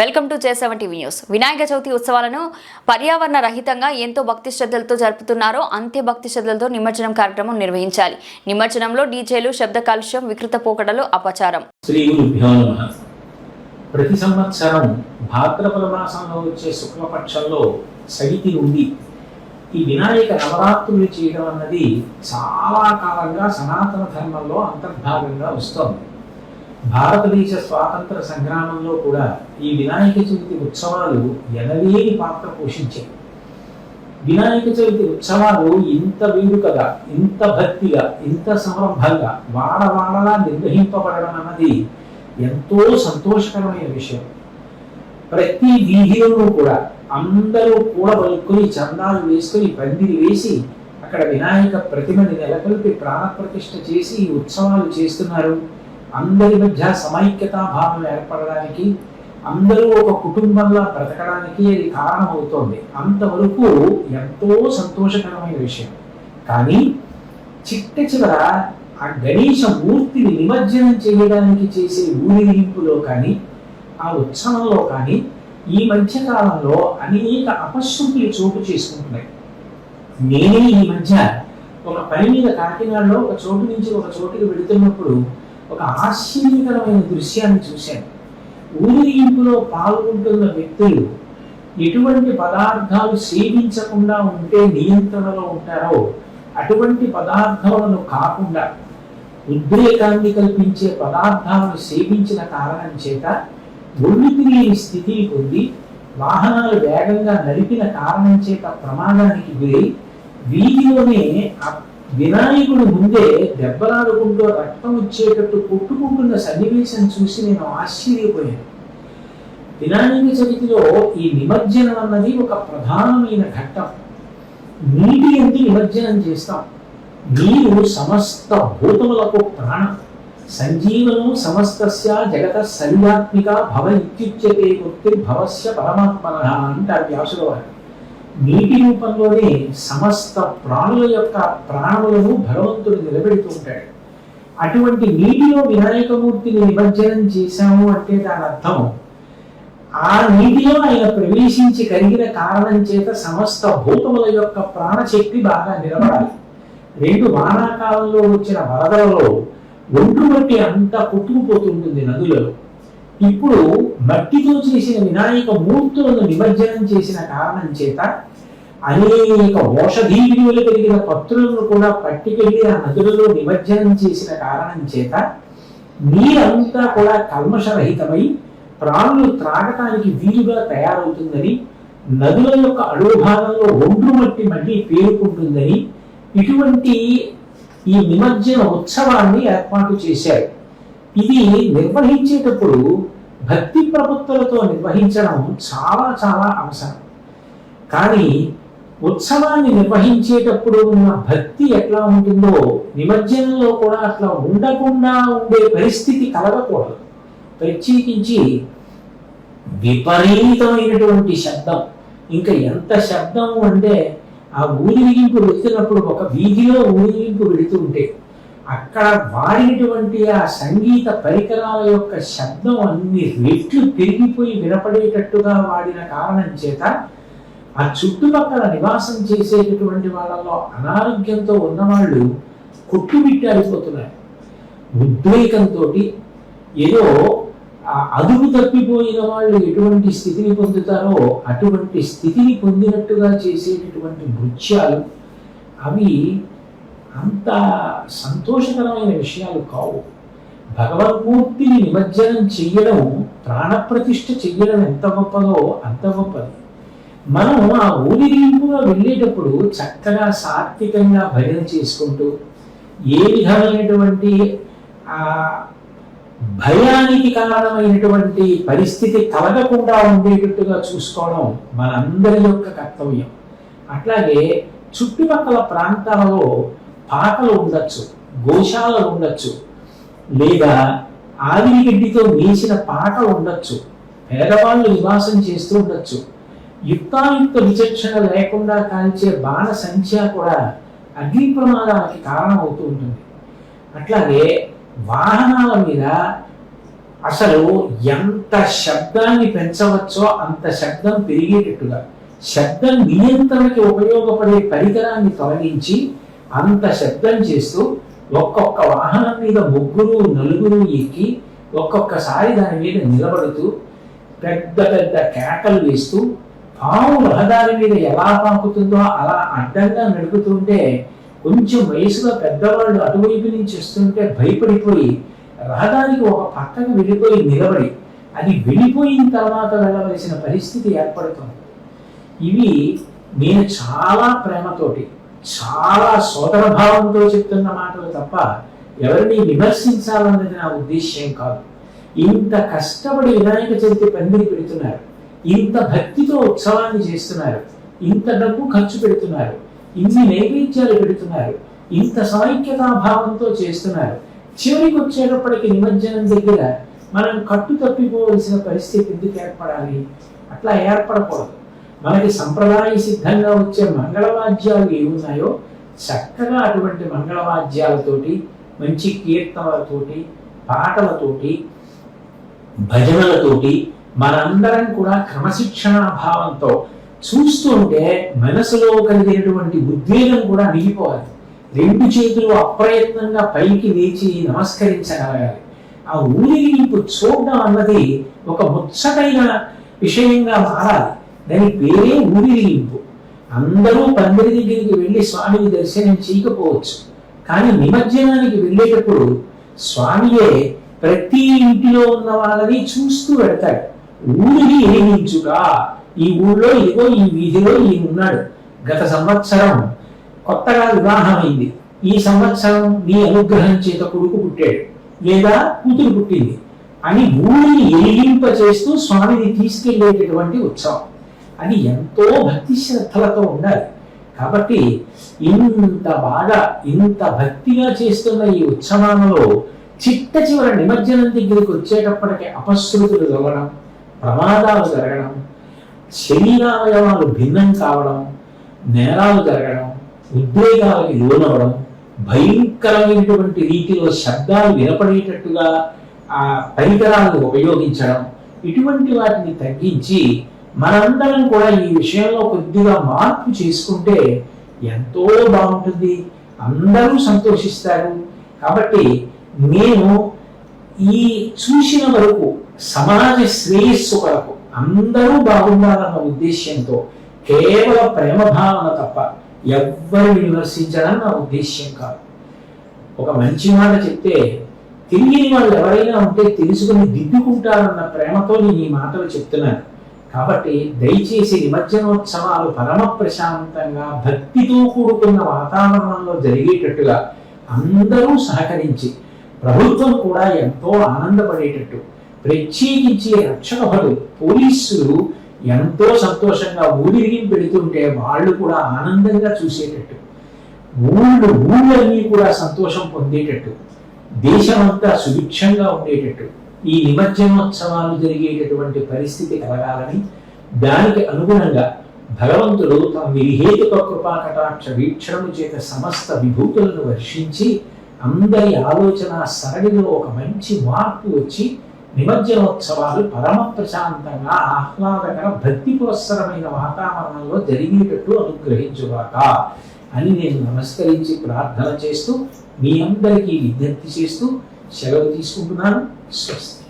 Welcome to చేసెవెన్ TV news. Vinayaka Chavithi ఉత్సవాలను పర్యావరణ రహితంగా ఎంతో భక్తి శ్రద్ధలతో జరుపుతున్నారో అంతే భక్తి శ్రద్ధలతో నిమజ్జనం కార్యక్రమం నిర్వహించాలి. నిమజ్జనంలో డీజేలు శబ్ద కాలుష్యం వికృత పోకడలు అపచారం. శ్రీ ప్రతి సంవత్సరం భాద్రపద మాసంలో వచ్చే శుక్లపక్షంలో సవితి ఉంది. ఈ వినాయక నవరాత్రులు చేయడం అన్నది చాలా కాలంగా సనాతన ధర్మంలో అంతర్భాగంగా వస్తోంది. భారతదేశ స్వాతంత్ర సంగ్రామంలో కూడా ఈ వినాయక చవితి ఉత్సవాలు ఎనలేని పాత్ర పోషించాయి. వినాయక చవితి ఉత్సవాలు ఇంత వేడుకగా ఇంత భక్తిగా ఇంత సంరంభంగా వాడవాడలా నిర్వహింపబడడం అన్నది ఎంతో సంతోషకరమైన విషయం. ప్రతి వీధిలోనూ కూడా అందరూ కూడబలుకొని చందాలు వేసుకొని పందిరి వేసి అక్కడ వినాయక ప్రతిమని నెలకొల్పి ప్రాణప్రతిష్ఠ చేసి ఈ ఉత్సవాలు చేస్తున్నారు. అందరి మధ్య సమైక్యతా భావం ఏర్పడడానికి అందరూ ఒక కుటుంబంలా బ్రతకడానికి అది కారణమవుతోంది. అంతవరకు ఎంతో సంతోషకరమైన విషయం. కానీ చిట్ట చివర ఆ గణేష మూర్తిని నిమజ్జనం చేయడానికి చేసే ఊరిగింపులో కానీ ఆ ఉత్సవంలో కానీ ఈ మధ్య కాలంలో అనేక అపశృతులు చోటు చేసుకుంటున్నాయి. నేనే ఈ మధ్య ఒక పని మీద కాకినాడలో ఒక చోటు నుంచి ఒక చోటుకి వెళుతున్నప్పుడు ఒక ఆశ్చర్యకరమైన దృశ్యాన్ని చూశాను. ఊరేగింపులో పాల్గొంటున్న వ్యక్తులు ఎటువంటి పదార్థాలు సేవించకుండా ఉంటే నియంత్రణలో ఉంటారో అటువంటి పదార్థాలను కాకుండా ఉద్రేకాన్ని కల్పించే పదార్థాలను సేవించిన కారణం చేత ఒళ్ళు తిరిగి స్థితి పొంది వాహనాలు వేగంగా నడిపిన కారణం చేత ప్రమాదానికి గురై వీధిలోనే వినాయకుడు ముందే దెబ్బలాడుకుంటూ రక్తం వచ్చేటట్టు కొట్టుకుంటున్న సన్నివేశం చూసి నేను ఆశ్చర్యపోయాను. వినాయక చవితిలో ఈ నిమజ్జనం అన్నది ఒక ప్రధానమైన ఘట్టం. నీటి ఎందు నిమజ్జనం చేస్తాం. నీరు సమస్త భూతములకు ప్రాణం. సంజీవనం సమస్తస్య జగత సర్వాత్మిక భవ ఇత్యుచ్యతే భవస్య పరమాత్మన అంటారు వ్యాసుల వారు నీటి రూపంలోనే సమస్త ప్రాణుల యొక్క ప్రాణములను భగవంతుడు నిలబెడుతూ ఉంటాడు. అటువంటి నీటిలో వినాయకమూర్తిని నిమజ్జనం చేశాము అంటే దాని అర్థం ఆ నీటిలో ఆయన ప్రవేశించి కలిగిన కారణం చేత సమస్త భూతముల యొక్క ప్రాణశక్తి బాగా నిలబడాలి. రెండు వానాకాలంలో వచ్చిన వరదలలో ఒంటు వంటి అంతా కొట్టుకుపోతుంటుంది నదులలో. ఇప్పుడు మట్టితో చేసిన వినాయక మూర్తులను నిమజ్జనం చేసిన కారణం చేత అనేక ఔషధీ విలువలు కలిగిన పత్రులను కూడా పట్టుకెళ్ళి ఆ నదులలో నిమజ్జనం చేసిన కారణం చేత నీరంతా కూడా కల్మషరహితమై ప్రాణులు త్రాగటానికి వీలుగా తయారవుతుందని నదుల యొక్క అడుగుభాగంలో ఒండ్రు మట్టి మళ్ళీ పేరుకుంటుందని ఇటువంటి ఈ నిమజ్జన ఉత్సవాన్ని ఏర్పాటు చేశారు. ఇది నిర్వహించేటప్పుడు భక్తి ప్రవృత్తులతో నిర్వహించడం చాలా చాలా అవసరం. కానీ ఉత్సవాన్ని నిర్వహించేటప్పుడు ఉన్న భక్తి ఎట్లా ఉంటుందో నిమజ్జనంలో కూడా అట్లా ఉండకుండా ఉండే పరిస్థితి కలగకూడదు. ప్రత్యేకించి విపరీతమైనటువంటి శబ్దం. ఇంకా ఎంత శబ్దం అంటే ఆ ఊరిగింపు వెళ్తున్నప్పుడు ఒక వీధిలో ఊరిగింపు వెళుతూ ఉంటే అక్కడ వాడినటువంటి ఆ సంగీత పరికరాల యొక్క శబ్దం అన్ని రెట్లు పెరిగిపోయి వినపడేటట్టుగా వాడిన కారణం చేత ఆ చుట్టుపక్కల నివాసం చేసేటటువంటి వాళ్ళలో అనారోగ్యంతో ఉన్నవాళ్ళు కొట్టుమిట్టాడిపోతున్నారు ఉద్రేకంతో ఏదో ఆ అదుపు తప్పిపోయిన వాళ్ళు ఎటువంటి స్థితిని పొందుతారో అటువంటి స్థితిని పొందినట్టుగా చేసేటటువంటి నృత్యాలు అవి అంత సంతోషకరమైన విషయాలు కావు. భగవద్మూర్తిని నిమజ్జనం చెయ్యడం ప్రాణప్రతిష్ఠ చెయ్యడం ఎంత గొప్పదో అంత గొప్పది. మనం ఆ ఊరిగింపులో వెళ్ళేటప్పుడు చక్కగా సాత్వికంగా భజన చేసుకుంటూ ఏ విధమైనటువంటి ఆ భయానికి కారణమైనటువంటి పరిస్థితి కలగకుండా ఉండేటట్టుగా చూసుకోవడం మనందరి యొక్క కర్తవ్యం. అట్లాగే చుట్టుపక్కల ప్రాంతాలలో పాకలు ఉండొచ్చు గోశాలలు ఉండొచ్చు లేదా ఆవిరిగడ్డితో వేసిన పాటలు ఉండొచ్చు పేదవాళ్ళు నివాసం చేస్తూ ఉండొచ్చు యుక్తాయుక్త విచక్షణ లేకుండా కాల్చే బాణ సంఖ్య కూడా అగ్ని ప్రమాదానికి కారణమవుతూ ఉంటుంది. అట్లాగే వాహనాల మీద అసలు ఎంత శబ్దాన్ని పెంచవచ్చో అంత శబ్దం పెరిగేటట్టుగా శబ్దం నియంత్రణకి ఉపయోగపడే పరికరాన్ని తొలగించి అంత శబ్దం చేస్తూ ఒక్కొక్క వాహనం మీద ముగ్గురు నలుగురు ఎక్కి ఒక్కొక్కసారి దాని మీద నిలబడుతూ పెద్ద పెద్ద కేకలు వేస్తూ పాము రహదారి మీద ఎలా పాకుతుందో అలా అడ్డంగా నడుపుతుంటే కొంచెం వయసులో పెద్దవాళ్ళు అటువైపు నుంచి వస్తుంటే భయపడిపోయి రహదారికి ఒక పక్కకు వెళ్ళిపోయి నిలబడి అది వెళ్ళిపోయిన తర్వాత వెళ్ళవలసిన పరిస్థితి ఏర్పడుతుంది. ఇవి నేను చాలా ప్రేమతోటి చాలా సోదర భావంతో చెప్తున్న మాటలు తప్ప ఎవరిని విమర్శించాలన్నది నా ఉద్దేశ్యం కాదు. ఇంత కష్టపడి వినాయక చవితి పందిరి పెడుతున్నారు. ఇంత భక్తితో ఉత్సవాన్ని చేస్తున్నారు. ఇంత డబ్బు ఖర్చు పెడుతున్నారు. ఇన్ని నైవేద్యాలు పెడుతున్నారు. ఇంత సమైక్యతా భావంతో చేస్తున్నారు. చివరికి వచ్చేటప్పటికి నిమజ్జనం దగ్గర మనం కట్టు తప్పిపోవలసిన పరిస్థితి ఎందుకు ఏర్పడాలి? అట్లా ఏర్పడకూడదు. మనకి సంప్రదాయ సిద్ధంగా వచ్చే మంగళవాద్యాలు ఏమున్నాయో చక్కగా అటువంటి మంగళవాద్యాలతోటి మంచి కీర్తనలతోటి పాటలతోటి భజనలతోటి మనందరం కూడా క్రమశిక్షణ భావంతో చూస్తుంటే మనసులో కలిగినటువంటి ఉద్వేగం కూడా మిగిపోవాలి రెండు చేతులు అప్రయత్నంగా పైకి లేచి నమస్కరించగలగాలి. ఆ ఊరేగింపు చూడడం అన్నది ఒక ముచ్చటైన విషయంగా మారాలి. దాని పేరే ఊరేగింపు అందరూ పందిరి దగ్గరికి వెళ్ళి స్వామిని దర్శనం చేయకపోవచ్చు. కానీ నిమజ్జనానికి వెళ్ళేటప్పుడు స్వామియే ప్రతి ఇంటిలో ఉన్న వాళ్ళని చూస్తూ వెళతాడు. ఊరిని ఏమించుగా ఈ ఊళ్ళో ఇదిగో ఈ వీధిలో ఈయన ఉన్నాడు. గత సంవత్సరం కొత్తగా వివాహమైంది ఈ సంవత్సరం నీ అనుగ్రహం చేత కొడుకు పుట్టాడు. లేదా కూతురు పుట్టింది. అని ఊరిని ఎలిగింప చేస్తూ స్వామిని తీసుకెళ్ళేటటువంటి ఉత్సవం. అని ఎంతో భక్తి శ్రద్ధలతో ఉండాలి. కాబట్టి ఇంత బాగా ఇంత భక్తిగా చేస్తున్న ఈ ఉత్సవాలలో చిట్ట చివర నిమజ్జనం దగ్గరికి వచ్చేటప్పటికి అపశృతులు జరగడం ప్రమాదాలు జరగడం శరీరావయవాలు భిన్నం కావడం నేరాలు జరగడం ఉద్వేగాలకి లోనవడం భయంకరమైనటువంటి రీతిలో శబ్దాలు వినపడేటట్టుగా ఆ పరికరాలను ఉపయోగించడం ఇటువంటి వాటిని తగ్గించి మనందరం కూడా ఈ విషయంలో కొద్దిగా మార్పు చేసుకుంటే ఎంతో బాగుంటుంది. అందరూ సంతోషిస్తారు. కాబట్టి నేను ఈ చూసిన వరకు సమాజ శ్రేయస్సు కొరకు అందరూ బాగుండాలన్న ఉద్దేశ్యంతో కేవలం ప్రేమ భావన తప్ప ఎవ్వరిని విమర్శించడం నా ఉద్దేశ్యం కాదు. ఒక మంచి మాట చెప్తే తిరిగి వాళ్ళు ఎవరైనా ఉంటే తెలుసుకుని దిద్దుకుంటారన్న ప్రేమతో నేను ఈ మాటలు చెప్తున్నాను. కాబట్టి దయచేసి నిమజ్జనోత్సవాలు పరమ ప్రశాంతంగా భక్తితో కూడుకున్న వాతావరణంలో జరిగేటట్టుగా అందరూ సహకరించి ప్రభుత్వం కూడా ఎంతో ఆనందపడేటట్టు ప్రత్యేకించి రక్షక భటులు పోలీసులు ఎంతో సంతోషంగా ఊరిరిగి పెడుతుంటే వాళ్ళు కూడా ఆనందంగా చూసేటట్టు. ఊళ్ళు ఊళ్ళన్నీ కూడా సంతోషం పొందేటట్టు. దేశమంతా సుభిక్షంగా ఉండేటట్టు. ఈ నిమజ్జనోత్సవాలు జరిగేటటువంటి పరిస్థితి కలగాలని దానికి అనుగుణంగా భగవంతుడు తమ విహేతుక కృపా కటాక్ష వీక్షణము చేత సమస్త విభూతులను వర్షించి అందరి ఆలోచన సరళిలో ఒక మంచి మార్పు వచ్చి నిమజ్జనోత్సవాలు పరమ ప్రశాంతంగా ఆహ్లాదకర భక్తి పురస్సరమైన వాతావరణంలో జరిగేటట్టు అనుగ్రహించుగాక అని నేను నమస్కరించి ప్రార్థన చేస్తూ మీ అందరికీ విజ్ఞప్తి చేస్తూ సెలవు తీసుకుంటున్నాను. It's just